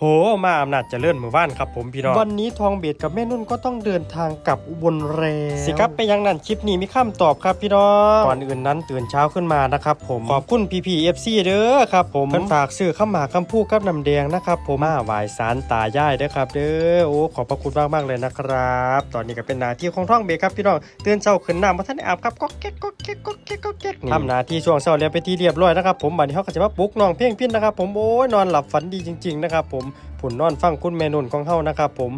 โห มาอำนาจเจริญหมู่บ้านครับผมพี่น้อง วันนี้ทองเบียดกับแม่นุ่นก็ต้องเดินทางกลับอุบลแล้วสิครับไปยังนั่นคลิปนี้มีคำตอบครับพี่น้องก่อนอื่นนั้นตื่นเช้าขึ้นมานะครับผมขอบคุณพีพีเอฟซีเด้อครับผมเพิ่นฝากซื้อข้าวหมากคำพูกับน้ำแดงนะครับผมมาไหวสารตายายเด้อครับเด้อโอ้ขอบพระคุณมากมากๆเลยนะครับ ตอนนี้ก็เป็นหนาที่ของทองเบียดครับพี่น้องตื่นเช้าขึ้นน้ำมาท่านได้อาบครับก็แก๊กก็แก๊กก็แก๊กก็แก๊กนี่ทำหนาที่ช่วงเช้าแล้วไปนที่เรียบร้อยนะครับผมบัดนี้เขาก็จะมาปลุกน้องเพ่งพินนะครับผมโอ้ยนอนหลับฝันดีจริง ๆ นะครับผมผุนนอนฟังคุณแม่นุ่นของเฮานะครับผม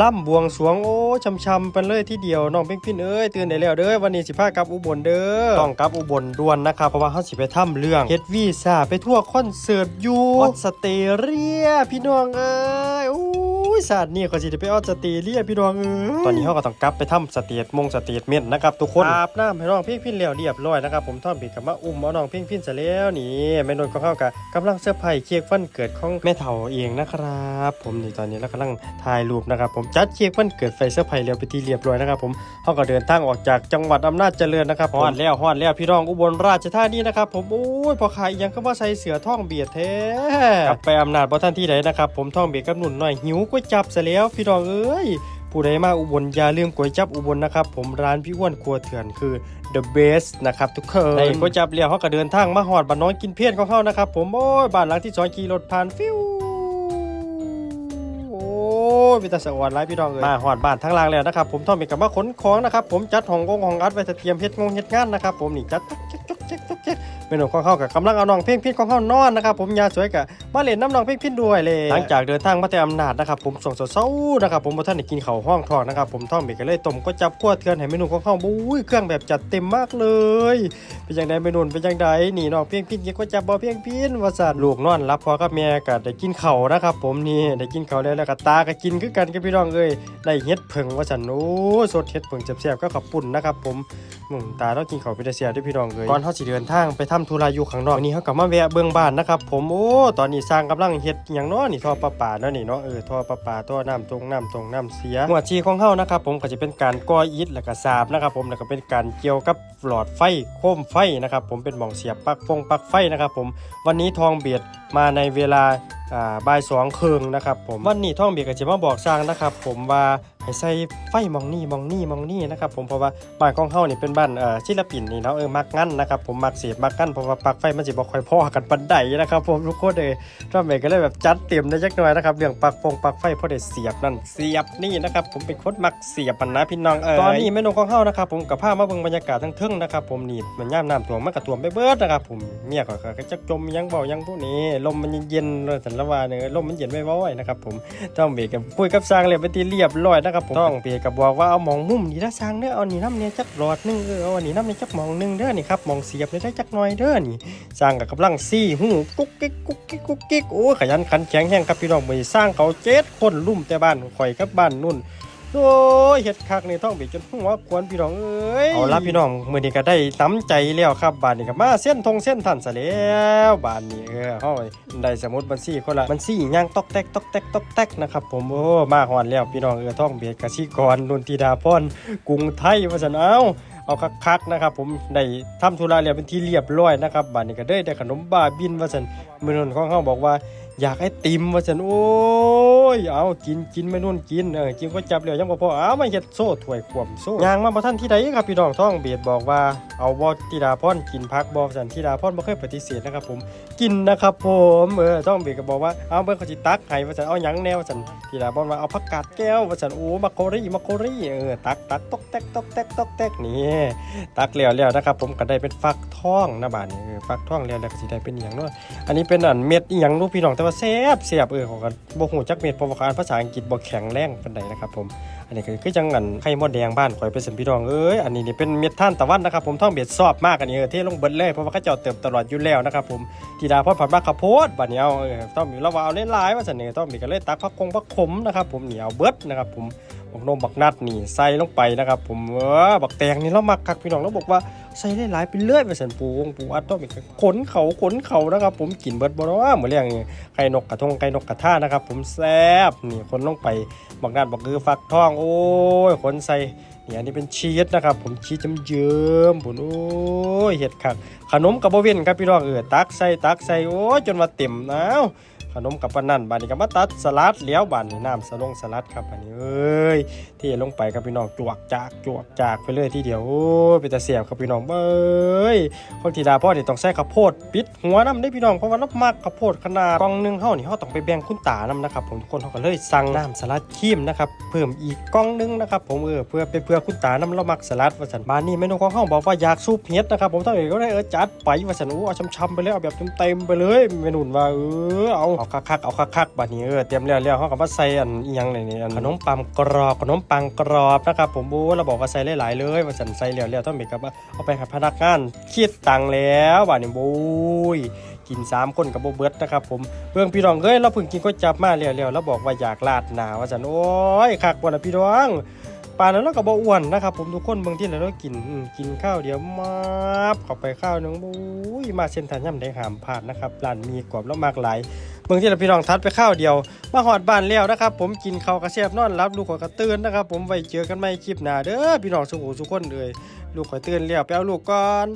ล่ำบวงสรวงโอ้ช้ำๆไปเลยที่เดียวน้องเพ่งพินเอ้ยตื่นได้แล้วเด้อวันนี้สิพากลับอุบลเด้อต้องกลับอุบลด่วนนะครับเพราะว่าเฮาสิไปทำเรื่องเฮ็ดวีซ่าไปทั่วคอนเสิร์ตอยู่ออสเตรเลียพี่น้องเอ้ยอู้ยศาสตร์นี่เขาสิได้ไปออสเตรเลียพี่น้องเอ้ยตอนนี้เฮาก็ต้องกลับไปทำสเตทมงสเตทเมนต์นะครับทุกคนอาบน้ำให้น้องเพ่งพินแล้วเรียบร้อยนะครับผมท่อมบีกับมาอุ้มเอาน้องเพ่งพินซะแล้วนี่แม่นนท์ของเฮาก็กำลังเซอร์ไพรส์เค้กวันเกิดของแม่เฒ่าเองนะครับ ผมนี่ตอนนี้เรากำลังถ่ายรูปนะครับผมจัดเค้กวันเกิดไฟเซอร์ไพรส์แล้วไปที่เรียบร้อยนะครับผมเฮาก็เดินทางออกจากจังหวัดอำนาจเจริญนะครับฮอดแล้วฮอดแล้วพี่น้องอุบลราชธานีนะครับผมโอ้ยพอขายยังก็ว่าใส่เสือท่องเบียดแท้กลับไปอำนาจบ่ท่านที่ใดนะครับผมท่องเบียดกับหนุ่นหน่อยหิวก๋วยจับซะแล้วพี่น้องเอ้ยผู้ใดมาอุบลอย่าลืมก๋วยจับอุบลนะครับ ผมร้านพี่อ้วนครัวเถื่อนคือ the best นะครับทุกคนในก๋วยจับเลี้ยวเขาก็เดินทางมาหอดบ้านน้องกินเพี้ยนของเขานะครับ ผมโอ้ยบ้านหลังที่สองขี่รถผ่านฟิวโอ้ยมีแต่สวรรค์ไรพี่น้องเอ้ยมาหอดบ้านทั้งหลางแล้วนะครับ ผมท่อมมีกับมาขนของนะครับ ผมจัดห้องกงห้องอัดไว้เตรียมเฮ็ดงงเฮ็ดงานนะครับ ผมนี่จัด เมนูของเขากับกำลังเอาน้องเพ่งพินของเขานอนนะครับผมยาสวยกับมาเล่นน้ำน้องเพ่งพินด้วยเลย หลังจากเดินทางมาแต่อำนาจนะครับผมส่งเศร้านะครับผมบ่ท่านได้กินเขาห้องทองนะครับผมท่องเบกก็เลยต้มก็จับขั้วเทือนให้เมนูของเขาบุ้ยเครื่องแบบจัดเต็มมากเลยเป็นยังไงเมนูเป็นยังไงนี่น้องเพียงพินยังก็จับบ่เพียงพินวาสันลูกนอนรับพอกับแม่ก็ได้กินเขานะครับผมนี่ได้กินเขาแล้วแล้วก็ตาก็กินคือกันกับพี่น้องเอ้ยได้เฮ็ดเผิงวาสันโอ้สดเฮ็ดเผิงแซ่บๆก็ขับปุ่นนะครับผมอืมตาต้องกินข้าเป็นเสียด้วยพี่น้องเอ้ยก่อนเฮาสิเดินทางไปทำธุระอยู่ข้างนอกนี่เฮาก็มาแวะเบิ่งบ้านนะครับผมโอ้ตอนนี้สร้างกำลังเฮ็ดอย่างนาะนี่ท่อประปาเนาะนี่เนาะเออท่อประปาท่อน้ำตรงน้ำตรงน้ำเสียหมวชีของเฮานะครับผมก็จะเป็นการก่ออิฐแล้วก็สาบนะครับผมแล้วก็เป็นการเกี่ยวกับหลอดไฟโคมไฟนะครับผมเป็นหม่องเสียบปลั๊กฟงปลั๊กไฟนะครับผมวันนี้ทองเบียดมาในเวลาอ่าบ่ายสองครึ่งนะครับผมวันนี้ท่องเบียดก็จะมาบอกสร้างนะครับผมว่าให้ใส่ไฟมองนี่มองนี่มองนี่นะครับผมเพราะว่าบ้านของเฮานี่เป็นบ้านเอ่อศิลปินนี่เนาะเออมักงั้นนะครับผมมักเสียบมักงั้นเพราะว่าปลั๊กไฟมันสิบ่ค่อยพอกันปานใดนะครับผมทุกคนเลยท่องเบียดก็เลยแบบจัดเต็มได้จักหน่อยนะครับเรื่องปลั๊กฟงปลั๊กไฟพอได้เสียบนั่นเสียบนี่นะครับผมเป็นคนมักเสียบมันนะพี่น้องเออตอนนี้เมนูของเฮานะครับผมกับผ้ามาเบิ่งบรรยากาศทั้งเทึ่งนะครับผมนี่มันย่ามน้ำท่วมมันก็ท่วมไปเบิดนะครับผมเมียก็ก็จะจมยังเบายังพวกนี้ลมมันเย็นๆเลยสันละวาเนี่ยลมมันเย็นไม่ว้อยนะครับผมต้องเบรกกับคุยกับสร้างเลยไปตีเรียบร้อยนะครับผมต้องเปียกับบอกว่าเอาหมองมุมนี่ละสร้างเด้อเอานี่น้ำเนี่ยจักหลอดนึงเออเอานี่น้ำเนี่ยจักหมองนึงเด้อนี่ครับหมองเสียบเนี่ยได้จักหน่อยเด้อนี่สร้างกับกำลังซี่หูกุ๊กกิ๊กกุ๊กกิ๊กกุ๊กกิ๊กโอ้ขยันขันแข็งแห้งครับพี่น้องมือสร้างเขาเจ็ดคนลุ่มแต่บ้านข่อยกับบ้านนุ่น โอ้ยเฮ็ดคักในี่ต้องเบียจนหัวควรพี่น้องเอ้ยเอาละพี่น้องมือนี้ก็ได้น้ำใจแล้วครับบ้านนี้ก็มาเส้นทงเส้นทันซะแล้วบ้านนี้เออเฮาได้สมุดบัญชีคนละบัญชีย่างตอกแตกตอกแตกตอกแตกนะครับผมโอ้มาฮอดแล้วพี่น้องเออท่องเบียดกสิกรนนทิดาพรกรุงไทยว่าซั่นเอาเอาคักๆนะครับผมได้ทำธุระแล้วเป็นที่เรียบร้อยนะครับบ้านนี้ก็ได้ได้ขนมบ้าบินว่าซั่นมือนั้นของเฮาบอกว่า อยากให้ติมว่าซั่นโอ้ยเอากินกินไม่นู่นกินเออกินก็จับแล้วยังบ่พอเอามาเฮ็ดโซ่ถ้วยขวมโซ่ยางมาบ่ทันที่ใดครับพี่น้องท้องเบียดบอกว่าเอาบ่ธิดาพรกินพักบ่ซั่นธิดาพรบ่เคยปฏิเสธนะครับผมกินนะครับผมเออท้องเบียดก็บอกว่าเอาเบิ่งเขาสิตักให้ว่าซั่นเอาหยังแนวว่าซั่นธิดาพรว่าเอาผักกาดแก้วว่าซั่นโอ้มักโครี่มักโครี่เออตักตักตอกแตกตอกแตกตอกแตกนี่ตักแล้วแล้วนะครับผมก็ได้เป็นฟักทองนะบาดนี้ฟักทองแล้วแล้วก็สิได้เป็นหยังเนาะอันนี้เป็นอันเม็ดอีหยังรู้พี่น้องแต่ว่าแซ่บแซ่บเออของกันบ่ฮู้จักเม็ดเพราะว่าอ่านภาษาอังกฤษบ่แข็งแรงปานใดนะครับผม อันนี้คือคือจังอันไข่มดแดงบ้านข่อยเป็นสันพี่น้องเอ้ยอันนี้นี่เป็นเม็ดท่านตะวันนะครับผมท่องเบ็ดซอบมากอันนี้เออเทลงเบิดเลยเพราะว่าเขาเจ้าเติมตลอดอยู่แล้วนะครับผมทีดาพอดผัดมากข้าวโพดบัดนี้เอาเออต้องมีราว่าเอาหลายว่าซั่นนี่ต้องมีก็เลยตักผักคงผักขมนะครับผมเหนี่เอาเบิดนะครับผมบักนมบักนัดนี่ใส่ลงไปนะครับผมเออบักแตงนี่เรามักคักพี่น้องเราบอกว่า ใส่หลายๆไปเรื่อยไปสันปูวงปูอัดต้องมีขนเขาขนเขานะครับ ผมกินเบิดบ่เนาเหมือนเรื่องไก่นกกระทงไก่นกกระท่านะครับ ผมแซ่บนี่คนลงไปบางด้านบอกคือฟักทอง โอ้ยคนใส่นี่อันนี้เป็นชีสนะครับ ผมชีสจำเยิ้มผมโอ้ยเห็ดคักขนมกับบเวนครับพี่น้องเออตักใส่ตักใส่โอ้ยจนว่าเต็มอ้ว ขนมกับปนนั่นบานนี้ก็มาตัดสลัดเหลียวบานนี้น้ำสลงสลัดครับบานนี้เอ้ยเทลงไปครับพี่น้องจวกจากจวกจากไปเลยทีเดียวโอ้ยเป็นตาเสียบครับพี่น้องเบ้ยคนที่ดาพ่อนี่ต้องใส่ข้าวโพดปิดหัวน้ำได้พี่น้องเพราะว่ารับมากข้าวโพดขนาดกล่องหนึงเฮานี่เฮาต้องไปแบ่งคุณตานํนะครับผมทุกคนเฮาก็เลยสั่งน้ำสลัดครีมนะครับเพิ่มอีกกล่องหนึงนะครับผมเออเพื่อไปเพื่อคุณตาน้ำเรามักสลัดว่าสันบานนี้เมนูของเฮาบอกว่าอยากซุปเห็ดนะครับผมถ้าเอ๋ก็ได้เออจัดไปว่าสันโอ้เอาช้ำๆไปเลยเอาแบบเต็มๆไปเลยเมนูว่าเออเอาเอาคักๆเอาคักๆบัดนี้เออเตรียมแล้วแล้วเฮาก็มาใส่อันยังนี่นี่อันขนมปังกรอบขนมปังกรอบนะครับผมโอ้เราบอกว่าใส่หลายๆเลยว่าสันใส่แล้วแล้วต้องมีกับว่าเอาไปให้พนักงานคิดตังแล้วบัดนี้โอ้ยกินสามคนกับโบเบิร์ตนะครับผมเบื้องพี่น้องเอ้ยเราเพิ่งกินก๋วยจับมาแล้วแล้วแล้วบอกว่าอยากลาดหนาว่าสันโอ้ยคักว่าละพี่น้องป่านนั้นเราก็บ่อ้วนนะครับผมทุกคนเบิ่งที่เรากินกินข้าวเดียวมาบเข้าไปข้าวหนึงบุ้ยมาเส้นทางย่ำได้หามพลาดนะครับร้านมีกรอบแล้วมากหลาย เบิ่งที่เราพี่น้องทัดไปข้าวเดียว มาหอดบ้านแล้วนะครับ ผมกินข้าวกระเสียบนอนรับลูกขอยกระตื่นนะครับ ผมไว้เจอกันใหม่คลิปหน้าเด้อพี่น้องสุขุสุขคนเลยลูกขอยตื่นแล้วไปเอาลูกก่อน